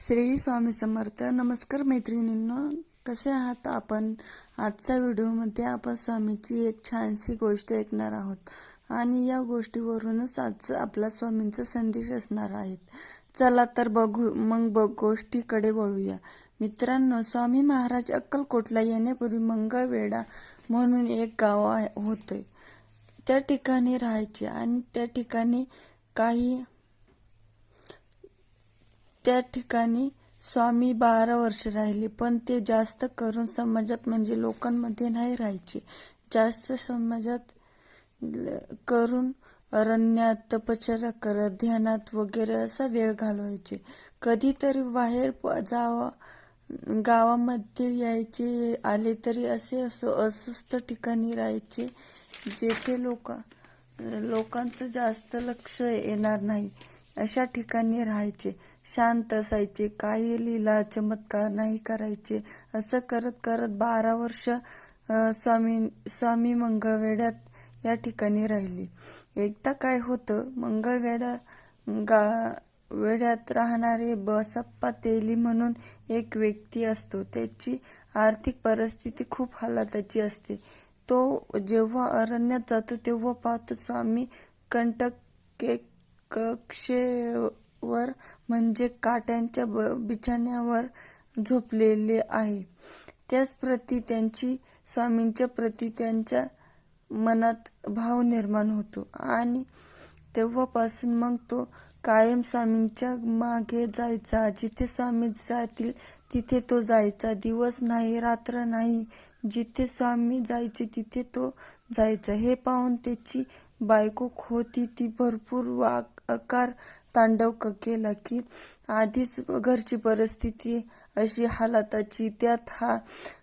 श्री स्वामी समर्थ. नमस्कार मैत्रिणींनो. कसे आहात आपण? आजच्या व्हिडिओमध्ये आपण स्वामीची एक छानशी गोष्ट ऐकणार आहोत. आणि या गोष्टीवरूनच आज आपला स्वामींचा संदेश असणार आहेत चला तर बघू मग बघ गोष्टीकडे वळूया. मित्रांनो स्वामी महाराज अक्कलकोटला येण्यापूर्वी मंगळवेढा म्हणून एक गाव आहे त्या ठिकाणी राहायचे आणि त्या ठिकाणी काही त्या ठिकाणी स्वामी बारा वर्ष राहिले पण ते जास्त करून समाजात म्हणजे लोकांमध्ये नाही राहायचे. जास्त समाजात करून अरण्यात तपश्चर्या करत ध्यानात वगैरे असा वेळ घालवायचे. कधीतरी बाहेर प- जावा गावामध्ये यायचे आले तरी असे असो अस्वस्थ ठिकाणी राहायचे जेथे लोक लोकांचं जास्त लक्ष येणार नाही अशा ठिकाणी राहायचे. शांत असायचे काही लीला चमत्कार नाही करायचे. असं करत करत बारा वर्ष स्वामी स्वामी मंगळवेड्यात या ठिकाणी राहिली. एकदा काय होतं मंगळवेढा गा वेड्यात राहणारे बसप्पा तेली म्हणून एक व्यक्ती असतो. त्याची आर्थिक परिस्थिती खूप हालाताची असते. तो जेव्हा अरण्यात जातो तेव्हा पाहतो स्वामी कंटक वर म्हणजे काट्यांच्या ब- बिछाण्यावर झोपलेले आहे. त्याच प्रती त्यांची स्वामींच्या प्रती त्यांच्या मनात भाव निर्माण होतो. आणि तेव्हापासून मग तो कायम स्वामींच्या मागे जायचा. जिथे स्वामी जातील तिथे तो जायचा. दिवस नाही रात्र नाही. जिथे स्वामी जायचे तिथे तो जायचा. हे पाहून त्याची बायको होती ती भरपूर वाक आकार तांडव केला की आधीच घरची परिस्थिती अशी हालाताची. त्यात हा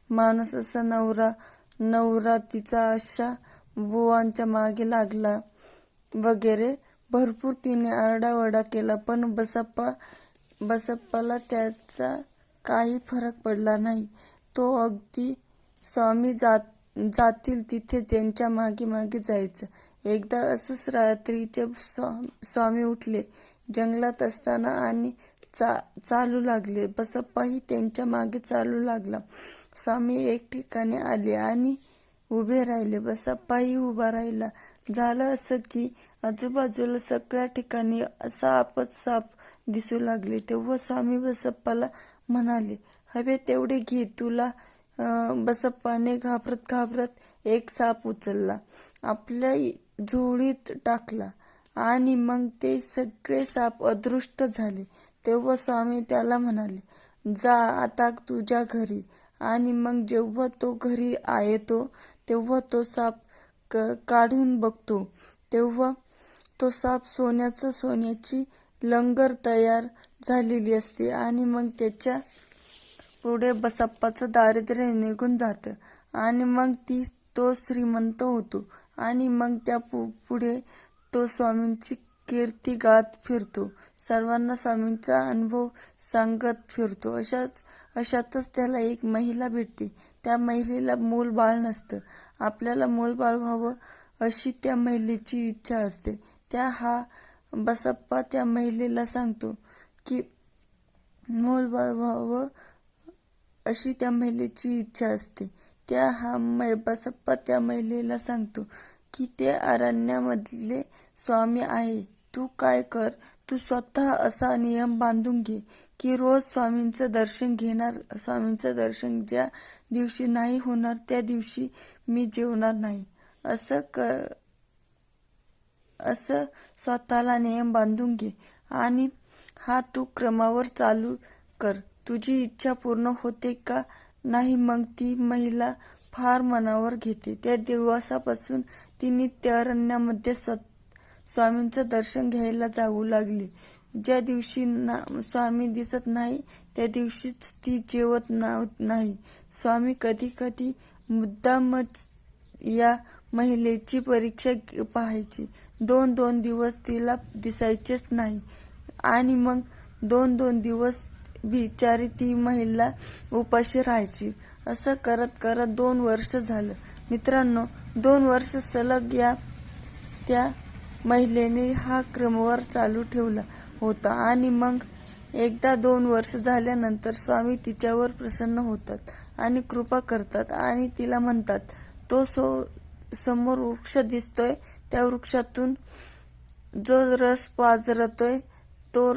माणूस असा नवरा नवरा तिचा अशा बुवांच्या मागे लागला वगैरे. भरपूर तिने आरडाओरडा केला पण बसप्पा बसप्पाला त्याचा काही फरक पडला नाही. तो अगदी स्वामी जात जातील तिथे त्यांच्या मागे मागे जायचं. एकदा असंच रात्रीचे स्वा- स्वामी उठले. जंगलात असताना आणि चा चालू लागले. बसप्पाही त्यांच्या मागे चालू लागला. स्वामी एक ठिकाणी आले आणि उभे राहिले. बसप्पाही उभा राहिला. झालं असं की आजूबाजूला सगळ्या ठिकाणी सापच साप दिसू लागले. तेव्हा स्वामी बसप्पाला म्हणाले हवे तेवढे घे. तुला बसप्पाने घाबरत घाबरत एक साप उचलला. आपल्या झोळीत टाकला. आणि मग ते सगळे साप अदृष्ट झाले. तेव्हा स्वामी त्याला म्हणाले जा आता तुझ्या घरी. आणि मग जेव्हा तो घरी येतो तेव्हा तो साप क- काढून बघतो. तेव्हा तो साप सोन्याचं सोन्याची लंगर तयार झालेली असते आणि मग त्याच्या पुढे बसप्पाचं दारिद्र्य निघून जातं. आणि मग ती तो श्रीमंत होतो. आणि मग त्या पु- पुढे तो स्वामींची कीर्ती गात फिरतो. सर्वांना स्वामींचा अनुभव सांगत फिरतो. अशाच अशातच त्याला एक महिला भेटते. त्या महिलेला मूल बाळ नसतं. आपल्याला मूल बाळ व्हावं अशी त्या महिलेची इच्छा असते. त्या हा बसप्पा त्या महिलेला सांगतो की मूल बाळ व्हावं अशी त्या महिलेची इच्छा असते. त्या हा मै बसप्पा त्या महिलेला सांगतो. की ते अरण्यामधले स्वामी आहे. तू काय कर? तू स्वतः असा नियम बांधून घे की रोज स्वामींचं दर्शन घेणार स्वामींचं दर्शन ज्या दिवशी नाही होणार त्या दिवशी मी जेवणार नाही. असं क असं स्वतःला नियम बांधून घे आणि हा तू क्रमावर चालू कर. तुझी इच्छा पूर्ण होते का? नाही मग ती महिला फार मनावर घेते. त्या दिवसापासून ती नित्य अरण्यामध्ये स्व स्वामींचं दर्शन घ्यायला जाऊ लागली. ज्या दिवशी ना स्वामी दिसत नाही त्या दिवशीच ती जेवत नाही. स्वामी कधी कधी मुद्दामच या महिलेची परीक्षा पाहायची. दोन दोन दिवस तिला दिसायचेच नाही. आणि मग दोन दोन दिवस बिचारी ती महिला उपाशी राहायची. असं करत करत दोन वर्ष झालं. मित्रांनो दोन वर्ष सलग या त्या महिलेने हा क्रमवार चालू ठेवला होता आणि मग एकदा दोन वर्ष झाल्यानंतर स्वामी तिच्यावर प्रसन्न होतात आणि कृपा करतात आणि तिला म्हणतात तो सो समोर वृक्ष दिसतोय त्या वृक्षातून जो रस पाजरतोय तो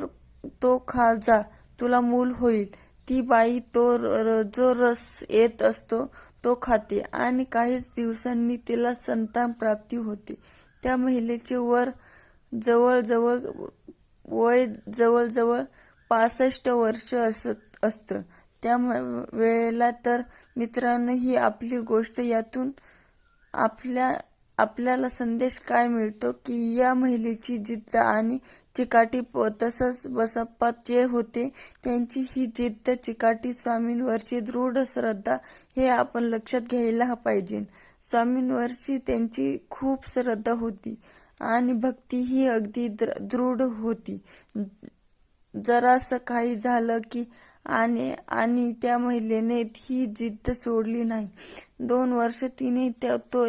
तो खा जा तुला मूल होईल. ती बाई तो र- जो रस येत असतो तो खाते. आणि काहीच दिवसांनी तिला संतान प्राप्ती होते. त्या महिलेचे वर जवळजवळ वय जवळजवळ पासष्ट वर्ष असत असतं. त्या वेळेला तर मित्रांनो ही आपली गोष्ट यातून आपल्या आपल्याला संदेश काय मिळतो की या महिलेची जिद्द आणि चिकाटी प- तसंच बसप्पात जे होते त्यांची ही जिद्द चिकाटी स्वामींवरची दृढ श्रद्धा हे आपण लक्षात घ्यायला पाहिजे. स्वामींवरची त्यांची खूप श्रद्धा होती आणि भक्ती ही अगदी द्र- दृढ होती. जरासं काही झालं की आणि आणि त्या महिलेने ही जिद्द सोडली नाही. दोन वर्ष तिने त्या तो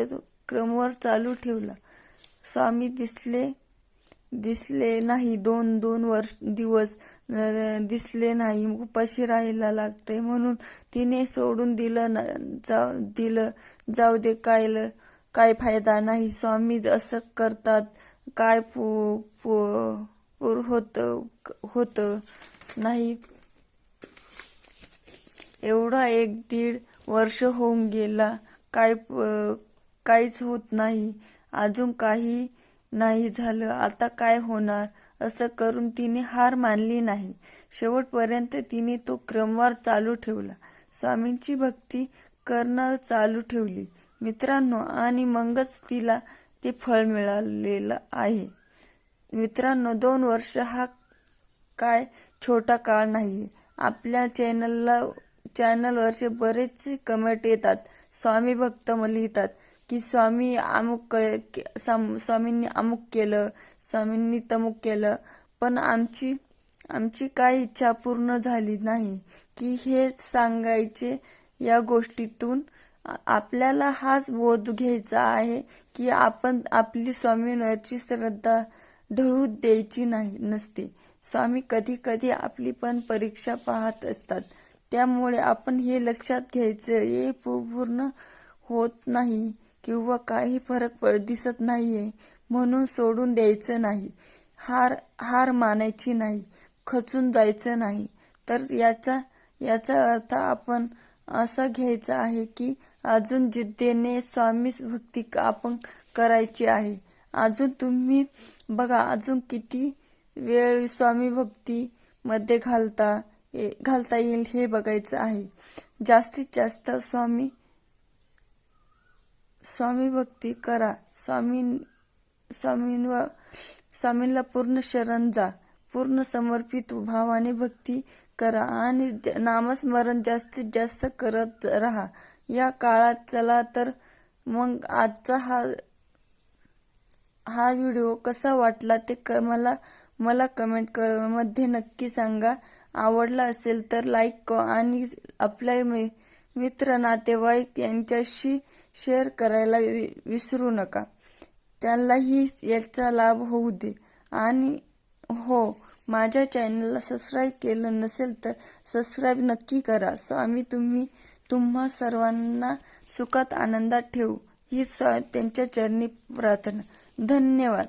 क्रमवर चालू ठेवला. स्वामी दिसले दिसले नाही. दोन दोन वर्ष दिवस दिसले नाही. उपाशी राहायला लागते म्हणून तिने सोडून दिलं ना जाऊ दिलं. जाऊ दे काय काय फायदा नाही. स्वामी असं करतात. काय पू पूर होत होत नाही. एवढा एक दीड वर्ष होऊन गेला. काय प- काहीच होत नाही. अजून काही नाही झालं. आता काय होणार? असं करून तिने हार मानली नाही. शेवटपर्यंत तिने तो क्रमवार चालू ठेवला. स्वामींची भक्ती करणं चालू ठेवली. मित्रांनो आणि मगच तिला ते फळ मिळालेलं आहे. मित्रांनो दोन वर्ष हा काय छोटा काळ नाहीये. आपल्या चॅनलला चॅनलवरचे बरेच कमेंट येतात. स्वामी भक्त लिहितात की स्वामी अमुक क- के- साम- स्वामींनी अमुक केलं स्वामींनी तमुक केलं पण आमची आमची काही इच्छा पूर्ण झाली नाही की हे सांगायचे या गोष्टीतून आपल्याला हाच बोध घ्यायचा आहे की आपण आपली स्वामींवरची श्रद्धा ढळू द्यायची नाही नसते. स्वामी कधी कधी आपली पण परीक्षा पाहत असतात. त्यामुळे आपण हे लक्षात घ्यायचं हे पूर्ण होत नाही. किंवा काही फरक पड दिसत नाहीये म्हणून सोडून द्यायचं नाही. हार हार मानायची नाही खचून जायचं नाही. तर याचा याचा अर्थ आपण असा घ्यायचा आहे की अजून जिद्देने स्वामी भक्ती आपण करायची आहे. अजून तुम्ही बघा अजून किती वेळ स्वामी भक्ती मध्ये घालता ए- घालता येईल हे बघायचं आहे. जास्तीत जास्त स्वामी स्वामी भक्ती करा. स्वामी स्वामींवर स्वामींना पूर्ण शरण जा पूर्ण समर्पित भावाने भक्ती करा आणि ज- नामस्मरण जास्तीत जास्त करत राहा. या काळात चला तर मग आजचा हा हा व्हिडिओ कसा वाटला ते क मला मला कमेंट क मध्ये नक्की सांगा. आवडला असेल तर लाईक क आणि आपल्या मि- मित्र नातेवाईक यांच्याशी शेअर करायला वि- विसरू नका. त्यांनाही याचा लाभ होऊ दे. आणि हो माझ्या चॅनलला सबस्क्राईब केलं नसेल तर सबस्क्राईब नक्की करा. स्वामी तुम्ही तुम्हा सर्वांना सुखात आनंदात ठेवू. ही स त्यांच्या चरणी प्रार्थना. धन्यवाद.